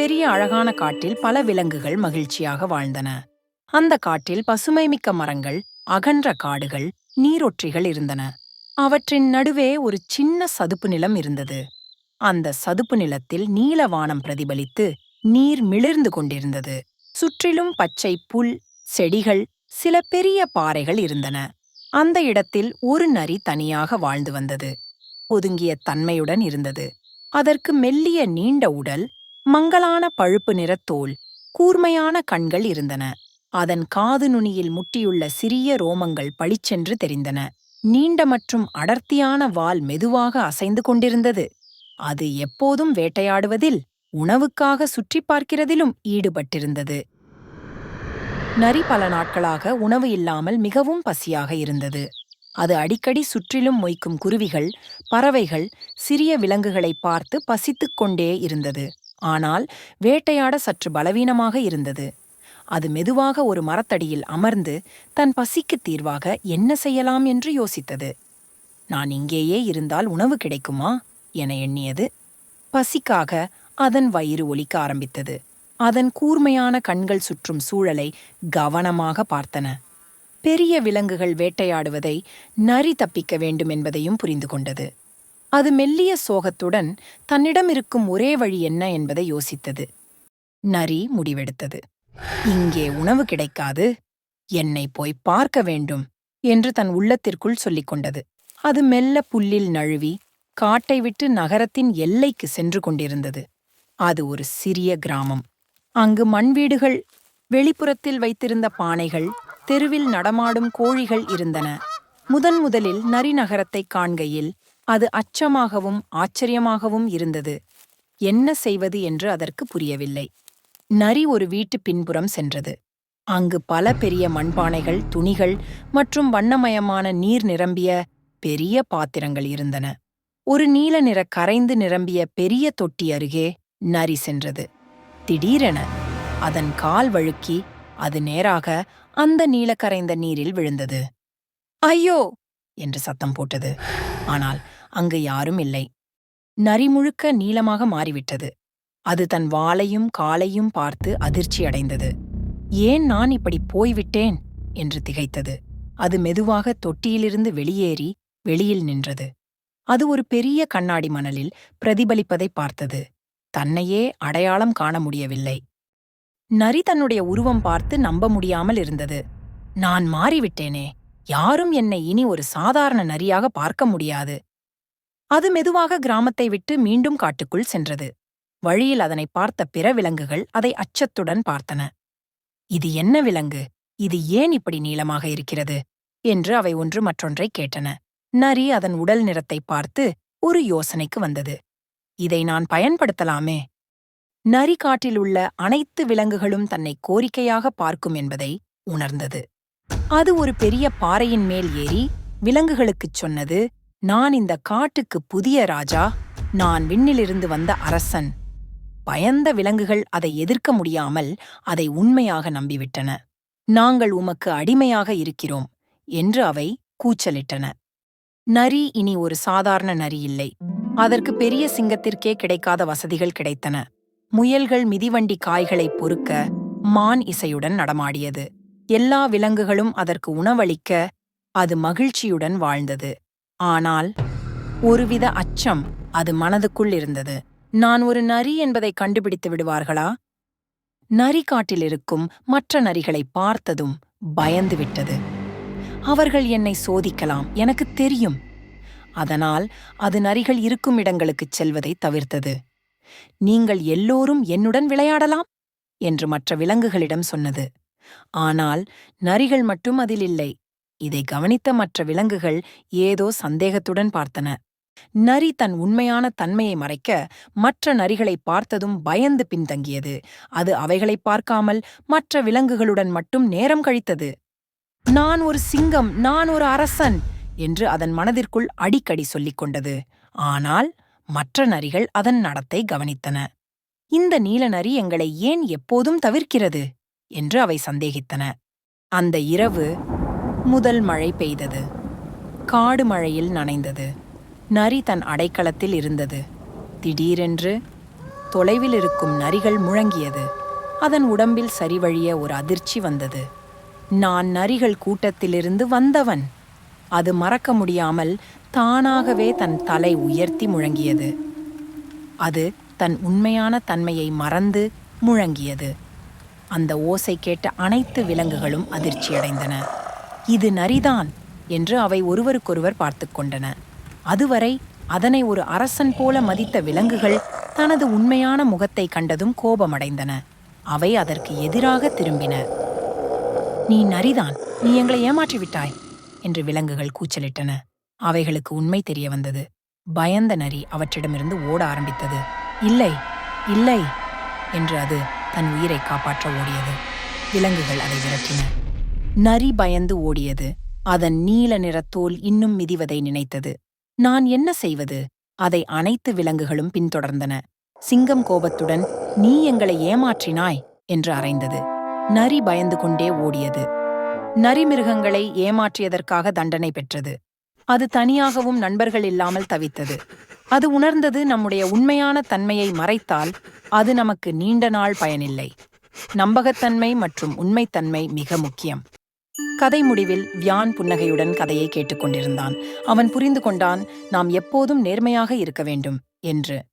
பெரிய அழகான காட்டில் பல விலங்குகள் மகிழ்ச்சியாக வாழ்ந்தன. அந்த காட்டில் பசுமைமிக்க மரங்கள் அகன்ற காடுகள் நீரொற்றிகள் இருந்தன. அவற்றின் நடுவே ஒரு சின்ன சதுப்பு நிலம் இருந்தது. அந்த சதுப்பு நிலத்தில் நீல வானம் பிரதிபலித்து நீர் மிளிர்ந்து கொண்டிருந்தது. சுற்றிலும் பச்சை புல் செடிகள் சில பெரிய பாறைகள் இருந்தன. அந்த இடத்தில் ஒரு நரி தனியாக வாழ்ந்து வந்தது. ஒதுங்கிய தன்மையுடன் இருந்தது. அதற்கு மெல்லிய நீண்ட உடல் மங்கலான பழுப்பு நிறத்தோல் கூர்மையான கண்கள் இருந்தன. அதன் காது நுனியில் முட்டியுள்ள சிறிய ரோமங்கள் பளிச்சென்று தெரிந்தன. நீண்ட மற்றும் அடர்த்தியான வால் மெதுவாக அசைந்து கொண்டிருந்தது. அது எப்போதும் வேட்டையாடுவதில் உணவுக்காக சுற்றிப் பார்க்கிறதிலும் ஈடுபட்டிருந்தது. நரி பல நாட்களாக உணவு இல்லாமல் மிகவும் பசியாக இருந்தது. அது அடிக்கடி சுற்றிலும் மொய்க்கும் குருவிகள் பறவைகள் சிறிய விலங்குகளை பார்த்து பசித்துக் கொண்டே இருந்தது. ஆனால் வேட்டையாட சற்று பலவீனமாக இருந்தது. அது மெதுவாக ஒரு மரத்தடியில் அமர்ந்து தன் பசிக்கு தீர்வாக என்ன செய்யலாம் என்று யோசித்தது. நான் இங்கேயே இருந்தால் உணவு கிடைக்குமா? என எண்ணியது. பசிக்காக அதன் வயிறு ஒலிக்க ஆரம்பித்தது. அதன் கூர்மையான கண்கள் சுற்றும் சூழலை கவனமாக பார்த்தன. பெரிய விலங்குகள் வேட்டையாடுவதை நரி தப்பிக்க வேண்டும் என்பதையும் புரிந்து கொண்டது. அது மெல்லிய சோகத்துடன் தன்னிடம் இருக்கும் ஒரே வழி என்ன என்பதை யோசித்தது. நரி முடிவெடுத்தது. இங்கே உணவு கிடைக்காது. என்னை போய் பார்க்க வேண்டும் என்று தன் உள்ளத்திற்குள் சொல்லிக் கொண்டது. அது மெல்ல புல்லில் நழுவி காட்டை விட்டு நகரத்தின் எல்லைக்கு சென்று கொண்டிருந்தது. அது ஒரு சிறிய கிராமம். அங்கு மண் வீடுகள் வெளிப்புறத்தில் வைத்திருந்த பானைகள் தெருவில் நடமாடும் கோழிகள் இருந்தன. முதன் முதலில் நரி நகரத்தைக் காண்கையில் அது அச்சமாகவும் ஆச்சரியமாகவும் இருந்தது. என்ன செய்வது என்று அதற்கு புரியவில்லை. நரி ஒரு வீட்டு பின்புறம் சென்றது. அங்கு பல பெரிய மண்பானைகள் துணிகள் மற்றும் வண்ணமயமான நீர் நிரம்பிய பெரிய பாத்திரங்கள் இருந்தன. ஒரு நீல நிற கரைந்து நிரம்பிய பெரிய தொட்டி அருகே நரி சென்றது. திடீரென அதன் கால் வழுக்கி அது நேராக அந்த நீலக்கரைந்த நீரில் விழுந்தது. ஐயோ! என்று சத்தம் போட்டது. ஆனால் அங்கு யாரும் இல்லை. நரி முழுக்க நீளமாக மாறிவிட்டது. அது தன் வாலையும் காலையும் பார்த்து அதிர்ச்சி அடைந்தது. ஏன் நான் இப்படி போய்விட்டேன்? என்று திகைத்தது. அது மெதுவாக தொட்டியிலிருந்து வெளியேறி வெளியில் நின்றது. அது ஒரு பெரிய கண்ணாடி மணலில் பிரதிபலிப்பதை பார்த்தது. தன்னையே அடையாளம் காண முடியவில்லை. நரி தன்னுடைய உருவம் பார்த்து நம்ப முடியாமல் இருந்தது. நான் மாறிவிட்டேனே! யாரும் என்னை இனி ஒரு சாதாரண நரியாக பார்க்க முடியாது. அது மெதுவாக கிராமத்தை விட்டு மீண்டும் காட்டுக்குள் சென்றது. வழியில் அதனை பார்த்த பிற விலங்குகள் அதை அச்சத்துடன் பார்த்தன. இது என்ன விலங்கு? இது ஏன் இப்படி நீளமாக இருக்கிறது? என்று அவை ஒன்று மற்றொன்றை கேட்டன. நரி அதன் உடல் நிறத்தை பார்த்து ஒரு யோசனைக்கு வந்தது. இதை நான் பயன்படுத்தலாமே? நரி காட்டிலுள்ள அனைத்து விலங்குகளும் தன்னை கோரிக்கையாக பார்க்கும் என்பதை உணர்ந்தது. அது ஒரு பெரிய பாறையின் மேல் ஏறி விலங்குகளுக்குச் சொன்னது நான் இந்த காட்டுக்கு புதிய ராஜா நான் விண்ணிலிருந்து வந்த அரசன். பயந்த விலங்குகள் அதை எதிர்க்க முடியாமல் அதை உண்மையாக நம்பிவிட்டன. நாங்கள் உமக்கு அடிமையாக இருக்கிறோம் என்று அவை கூச்சலிட்டன. நரி இனி ஒரு சாதாரண நரி இல்லை. அதற்கு பெரிய சிங்கத்திற்கே கிடைக்காத வசதிகள் கிடைத்தன. முயல்கள் மிதிவண்டி காய்களை பொறுக்க மான் இசையுடன் நடமாடியது. எல்லா விலங்குகளும் அதற்கு உணவளிக்க அது மகிழ்ச்சியுடன் வாழ்ந்தது. ஆனால் ஒருவித அச்சம் அது மனதுக்குள் இருந்தது. நான் ஒரு நரி என்பதை கண்டுபிடித்து விடுவார்களா? நரி காட்டில் இருக்கும் மற்ற நரிகளை பார்த்ததும் பயந்து விட்டது. அவர்கள் என்னை சோதிக்கலாம் எனக்கு தெரியும். அதனால் அது நரிகள் இருக்கும் இடங்களுக்குச் செல்வதை தவிர்த்தது. நீங்கள் எல்லோரும் என்னுடன் விளையாடலாம்? என்று மற்ற விலங்குகளிடம் சொன்னது. ஆனால் நரிகள் மட்டும் அதில் இல்லை. இதை கவனித்த மற்ற விலங்குகள் ஏதோ சந்தேகத்துடன் பார்த்தன. நரி தன் உண்மையான தன்மையை மறைக்க மற்ற நரிகளை பார்த்ததும் பயந்து பின்தங்கியது. அது அவைகளை பார்க்காமல் மற்ற விலங்குகளுடன் மட்டும் நேரம் கழித்தது. நான் ஒரு சிங்கம் நான் ஒரு அரசன் என்று அதன் மனதிற்குள் அடிக்கடி சொல்லிக் கொண்டது. ஆனால் மற்ற நரிகள் அதன் நடத்தை கவனித்தன. இந்த நீல நரி எங்களை ஏன் எப்போதும் தவிர்க்கிறது? என்று அவை சந்தேகித்தன. அந்த இரவு முதல் மழை பெய்தது. காடு மழையில் நனைந்தது. நரி தன் அடைக்கலத்தில் இருந்தது. திடீரென்று தொலைவில் இருக்கும் நரிகள் முழங்கியது. அதன் உடம்பில் சரிவழிய ஒரு அதிர்ச்சி வந்தது. நான் நரிகள் கூட்டத்திலிருந்து வந்தவன். அது மறக்க முடியாமல் தானாகவே தன் தலை உயர்த்தி முழங்கியது. அது தன் உண்மையான தன்மையை மறந்து முழங்கியது. அந்த ஓசை கேட்ட அனைத்து விலங்குகளும் அதிர்ச்சியடைந்தன. இது நரிதான் என்று அவை ஒருவருக்கொருவர் பார்த்து கொண்டன. அதுவரை அதனை ஒரு அரசன் போல மதித்த விலங்குகள் தனது உண்மையான முகத்தை கண்டதும் கோபமடைந்தன. அவை அதற்கு எதிராக திரும்பின. நீ நரிதான் நீ எங்களை ஏமாற்றி விட்டாய் என்று விலங்குகள் கூச்சலிட்டன. அவைகளுக்கு உண்மை தெரிய வந்தது. பயந்த நரி அவற்றிடமிருந்து ஓட ஆரம்பித்தது. இல்லை இல்லை என்று அது தன் உயிரை காப்பாற்ற ஓடியது. விலங்குகள் அதை விரட்டின. நரி பயந்து ஓடியது. அதன் நீல நிறத்தோல் இன்னும் மிதிவதை நினைத்தது. நான் என்ன செய்வது? அதை அனைத்து விலங்குகளும் பின்தொடர்ந்தன. சிங்கம் கோபத்துடன் நீ எங்களை ஏமாற்றினாய் என்று அறைந்தது. நரி பயந்து கொண்டே ஓடியது. நரி மிருகங்களை ஏமாற்றியதற்காக தண்டனை பெற்றது. அது தனியாகவும் நண்பர்கள் இல்லாமல் தவித்தது. அது உணர்ந்தது நம்முடைய உண்மையான தன்மையை மறைத்தால் அது நமக்கு நீண்ட நாள் பயனில்லை. நம்பகத்தன்மை மற்றும் உண்மைத்தன்மை மிக முக்கியம். கதை முடிவில் வியான் புன்னகையுடன் கதையை கேட்டுக்கொண்டிருந்தான். அவன் புரிந்து கொண்டான் நாம் எப்போதும் நேர்மையாக இருக்க வேண்டும் என்று.